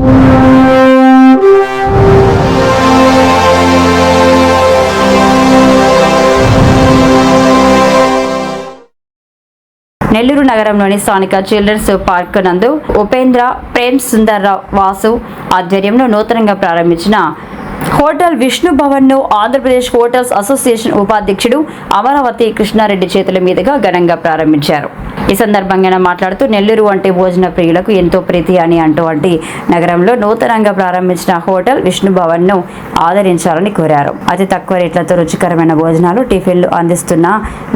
నెల్లూరు నగరంలోని స్థానిక children's park నందు ఉపేంద్ర ప్రేమ్ సుందర్ వాసు ఆధ్వర్యంలో నూతనంగా ప్రారంభించిన హోటల్ విష్ణు భవన్ను ఆంధ్రప్రదేశ్ హోటల్స్ అసోసియేషన్ ఉపాధ్యక్షుడు అమరావతి కృష్ణారెడ్డి చేతుల మీదుగా ఘనంగా ప్రారంభించారు. ఈ సందర్భంగా మాట్లాడుతూ నెల్లూరు వంటి భోజన ప్రియులకు ఎంతో ప్రీతి అని అటువంటి నగరంలో నూతనంగా ప్రారంభించిన హోటల్ విష్ణు భవన్ను ఆదరించాలని కోరారు. అతి తక్కువ రేట్లతో రుచికరమైన భోజనాలు టిఫిన్లు అందిస్తున్న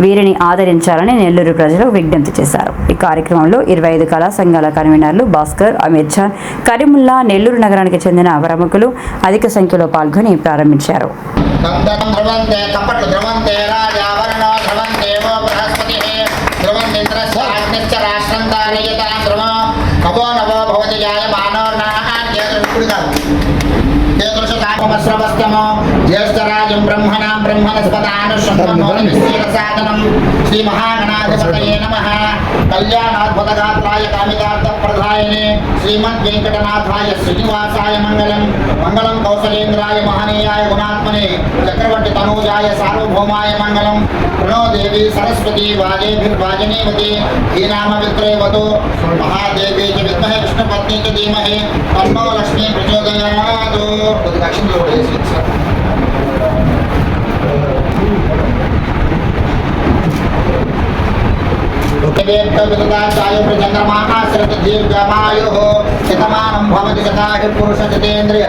వీరిని ఆదరించాలని నెల్లూరు ప్రజలు విజ్ఞప్తి చేశారు. ఈ కార్యక్రమంలో ఇరవై ఐదు కళా సంఘాల కన్వీనర్లు భాస్కర్ అమీర్ ఖాన్ కరీముల్లా నెల్లూరు నగరానికి చెందిన ప్రముఖులు అధిక సంఖ్యలో పాల్గొని ప్రారంభించారు. శ్రవస్తమో జ్యేష్ఠరాజం బ్రహ్మణాం బ్రహ్మణస్పదానుష్ఠీరసాదనం శ్రీ మహాగణాధిపతయే నమ. కళ్యాణాద్భుతగాత్రాయ కామితార్థప్రదాయనే శ్రీమద్ వెంకటనాథాయ శ్రీనివాసాయ మంగళం. మంగళం కౌశలేంద్రాయ మహనీయాయ గుణాత్మనే చక్రవర్తి తనూజాయ సార్వభౌమాయ మంగళం. ప్రణోదేవి సరస్వతి వాజేభిర్వాజనేవతి. ధీనామ విక్రయవతు మహాదేవి చ విద్మహే విష్ణుపత్ని చ ధీమహి. తన్నో లక్ష్మీ ప్రచోదయాతు. దక్షిణలో వేసి దీర్ఘమాయు శతమానం భవతి శతాహి పురుష జితేంద్రియ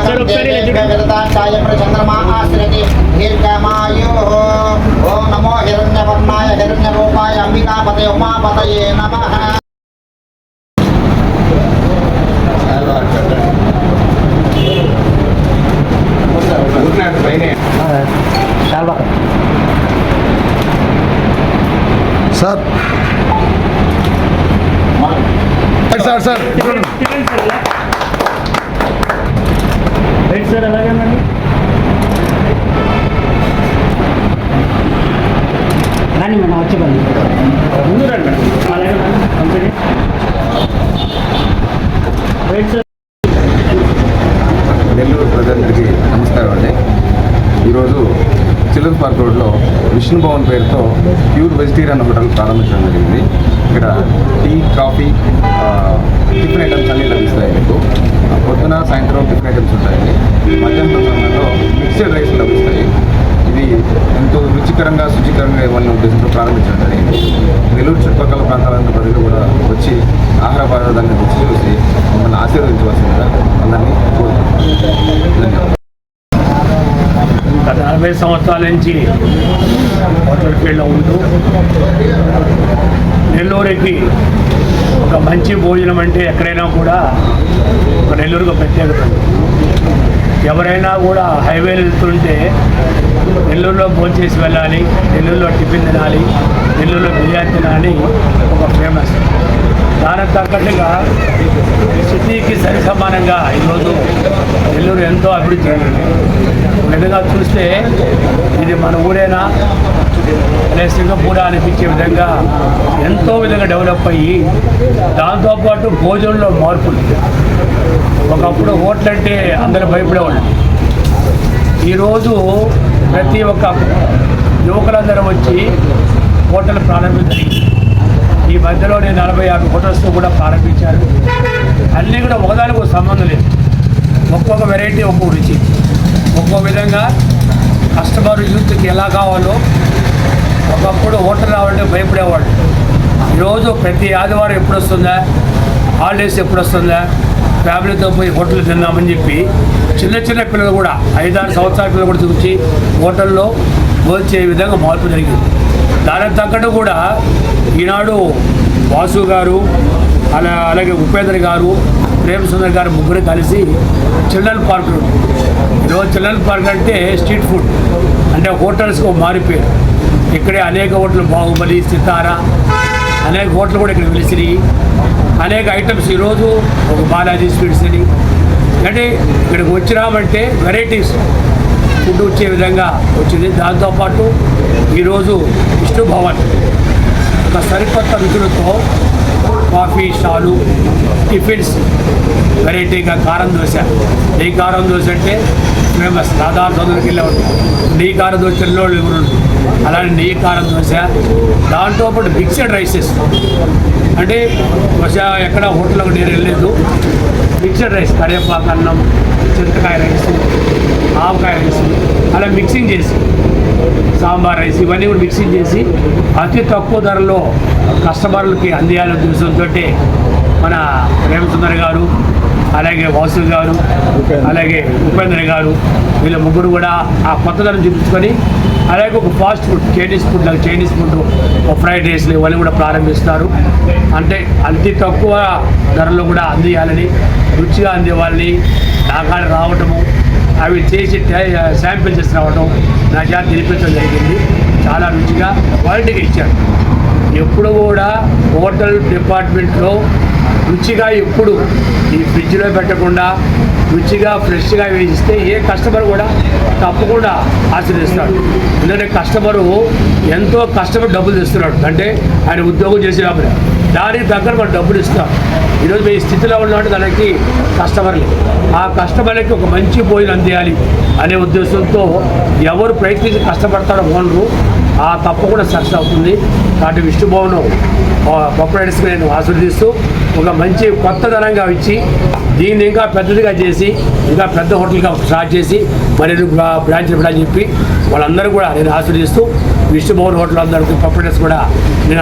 ఆగర్దేవేదాంతాయ చంద్రమా ఆశ్రతి దీర్ఘమాయు ఓం నమో హిరణ్యవర్ణాయ హిరణ్యరూపాయ అంబికాపతే ఉమాపతయే నమః సార్ సార్ సార్ నెల్లూరు ప్రజలందరికీ నమస్కారం అండి. ఈరోజు చిల్లర్ పార్క్ రోడ్లో విష్ణు భవన్ పేరుతో ప్యూర్ వెజిటేరియన్ హోటల్ ప్రారంభించడం జరిగింది. ఇక్కడ టీ కాఫీ టిఫిన్ ఐటమ్స్ అన్నీ లభిస్తాయి మీకు. పొద్దున సాయంత్రం టిఫిన్ ఐటమ్స్ ఉంటాయండి. మధ్యాహ్నం సమయంలో మిక్స్డ్ రైస్ లభిస్తాయి. ఇది ఎంతో రుచికరంగా శుచికరంగా ఇవన్నీ ఉద్దేశంతో ప్రారంభించడం జరిగింది. నెల్లూరు గత సంవత్సరాల నుంచి హోటల్ ఫీల్డ్లో ఉంటూ నెల్లూరుకి ఒక మంచి భోజనం అంటే ఎక్కడైనా కూడా ఒక నెల్లూరుకు ప్రత్యేకత ఎవరైనా కూడా హైవేలు వెళ్తుంటే నెల్లూరులో భోజనం చేసి వెళ్ళాలి నెల్లూరులో టిఫిన్ తినాలి నెల్లూరులో బిర్యానీ తినాలి ఒక ఫేమస్. దానికి తగ్గట్టుగా సిటీకి సరి సమానంగా ఈరోజు నెల్లూరు ఎంతో అభివృద్ధి చెందింది. విధంగా చూస్తే ఇది మన ఊరేనా? అనే సింగపూర్ అనిపించే విధంగా ఎంతో విధంగా డెవలప్ అయ్యి దాంతోపాటు భోజనంలో మార్పులు. ఒకప్పుడు హోటల్ అంటే అందరూ భయపడేవాళ్ళు. ఈరోజు ప్రతి ఒక్క యువకులందరూ వచ్చి హోటల్ ప్రారంభించి మధ్యలోనే నలభై యాభై హోటల్స్తో కూడా ప్రారంభించారు. అన్నీ కూడా ఒకదానికి ఒక సంబంధం లేదు. ఒక్కొక్క వెరైటీ ఒక్కొక్క రుచి. ఒక్కో విధంగా కస్టమర్ యూత్కి ఎలా కావాలో ఒకప్పుడు హోటల్ రావాలంటే భయపడేవాళ్ళు. ఈరోజు ప్రతి ఆదివారం ఎప్పుడు వస్తుందా హాలిడేస్ ఎప్పుడు వస్తుందా ఫ్యామిలీతో పోయి హోటల్ తిన్నామని చెప్పి చిన్న చిన్న పిల్లలు కూడా ఐదారు సంవత్సరాల పిల్లలు కూడా చూసి హోటల్లో భోజనం విధంగా మార్పు జరిగింది. దానికి తగ్గట్టు కూడా ఈనాడు వాసు గారు అలా అలాగే ఉపేంద్ర గారు ప్రేమ్ సుందర్ గారు ముగ్గురు కలిసి చిల్డ్రన్ పార్క్ ఈరోజు చిల్డ్రన్ పార్క్ అంటే స్ట్రీట్ ఫుడ్ అంటే హోటల్స్కి మారిపోయారు ఇక్కడే అనేక హోటల్ బాహుబలి సితారా అనేక హోటల్ కూడా ఇక్కడ వెలిసినాయి. అనేక ఐటమ్స్ ఈరోజు ఒక బాలాజీ స్వీట్స్ అని. అంటే ఇక్కడికి వచ్చినామంటే వెరైటీస్ ఫుడ్ వచ్చే విధంగా వచ్చింది. దాంతోపాటు ఈరోజు విష్ణు భవన్ ఒక సరికొత్త రుచులతో కాఫీ స్టాలు టిఫిన్స్ వెరైటీగా కారం దోశ. నెయ్యి కారం దోశ అంటే ఫేమస్. దాదాపు తొందరకి వెళ్ళే ఉంటాం నెయ్యి కారం దోశ తెల్లోళ్ళు ఎవరు అలానే నెయ్యి కారం దోశ. దాంతోపాటు మిక్సడ్ రైసెస్. అంటే దోశ ఎక్కడ హోటల్కి నేను వెళ్ళలేదు. మిక్సెడ్ రైస్ కరివేపాకు అన్నం చింతకాయ రైస్ ఆవకాయ రైస్ అలా మిక్సింగ్ చేసి సాంబార్ రైస్ ఇవన్నీ కూడా మిక్సింగ్ చేసి అతి తక్కువ ధరలో కస్టమర్లకి అందియాలనే ఉద్దేశంతో మన ప్రేమసుందర్ గారు అలాగే వాసు గారు అలాగే ఉపేంద్ర గారు వీళ్ళ ముగ్గురు కూడా ఆ కొత్త ధరను చూపించుకొని అలాగే ఒక fast food Chinese food Chinese food ఒక ఫ్రైడ్ రైస్లు ఇవన్నీ కూడా ప్రారంభిస్తారు. అంటే అతి తక్కువ ధరలో కూడా అందియాలని రుచిగా అందేవాళ్ళని నాకాడ రావటము అవి చేసి శాంపిల్ చేసి రావడం నా చేత తినిపించడం జరిగింది. చాలా రుచిగా క్వాలిటీగా ఇచ్చారు. ఎప్పుడు కూడా హోటల్ డిపార్ట్మెంట్లో రుచిగా ఎప్పుడు ఈ ఫ్రిడ్జ్లో పెట్టకుండా రుచిగా ఫ్రెష్గా వేసిస్తే ఏ కస్టమర్ కూడా తప్పకుండా ఆశ్రయిస్తాడు ఎందుకంటే కస్టమరు ఎంతో కష్టపడి డబ్బులు తెస్తున్నాడు. అంటే ఆయన ఉద్యోగం చేసినప్పుడు దానికి దగ్గర మనం డబ్బులు ఇస్తాం. ఈరోజు మీ స్థితిలో ఉన్నట్టు దానికి కస్టమర్లు ఆ కస్టమర్లకి ఒక మంచి భోజనం అందేయాలి అనే ఉద్దేశంతో ఎవరు ప్రయత్నించి కష్టపడతారో ఓనరు ఆ తప్పకుండా సక్సెస్ అవుతుంది. కాబట్టి విష్ణుభవన్ ప్రొపరేటర్స్కి నేను ఆశీర్దిస్తూ ఒక మంచి కొత్తదనంగా ఇచ్చి దీన్ని ఇంకా పెద్దదిగా చేసి ఇంకా పెద్ద హోటల్గా స్టార్ట్ చేసి మరి బ్రాంచ్ ఇవ్వడానికి చెప్పి వాళ్ళందరూ కూడా నేను ఆశీర్దిస్తూ విష్ణుభవన్ హోటల్ అందరికీ ప్రొపరేటర్స్ కూడా నేను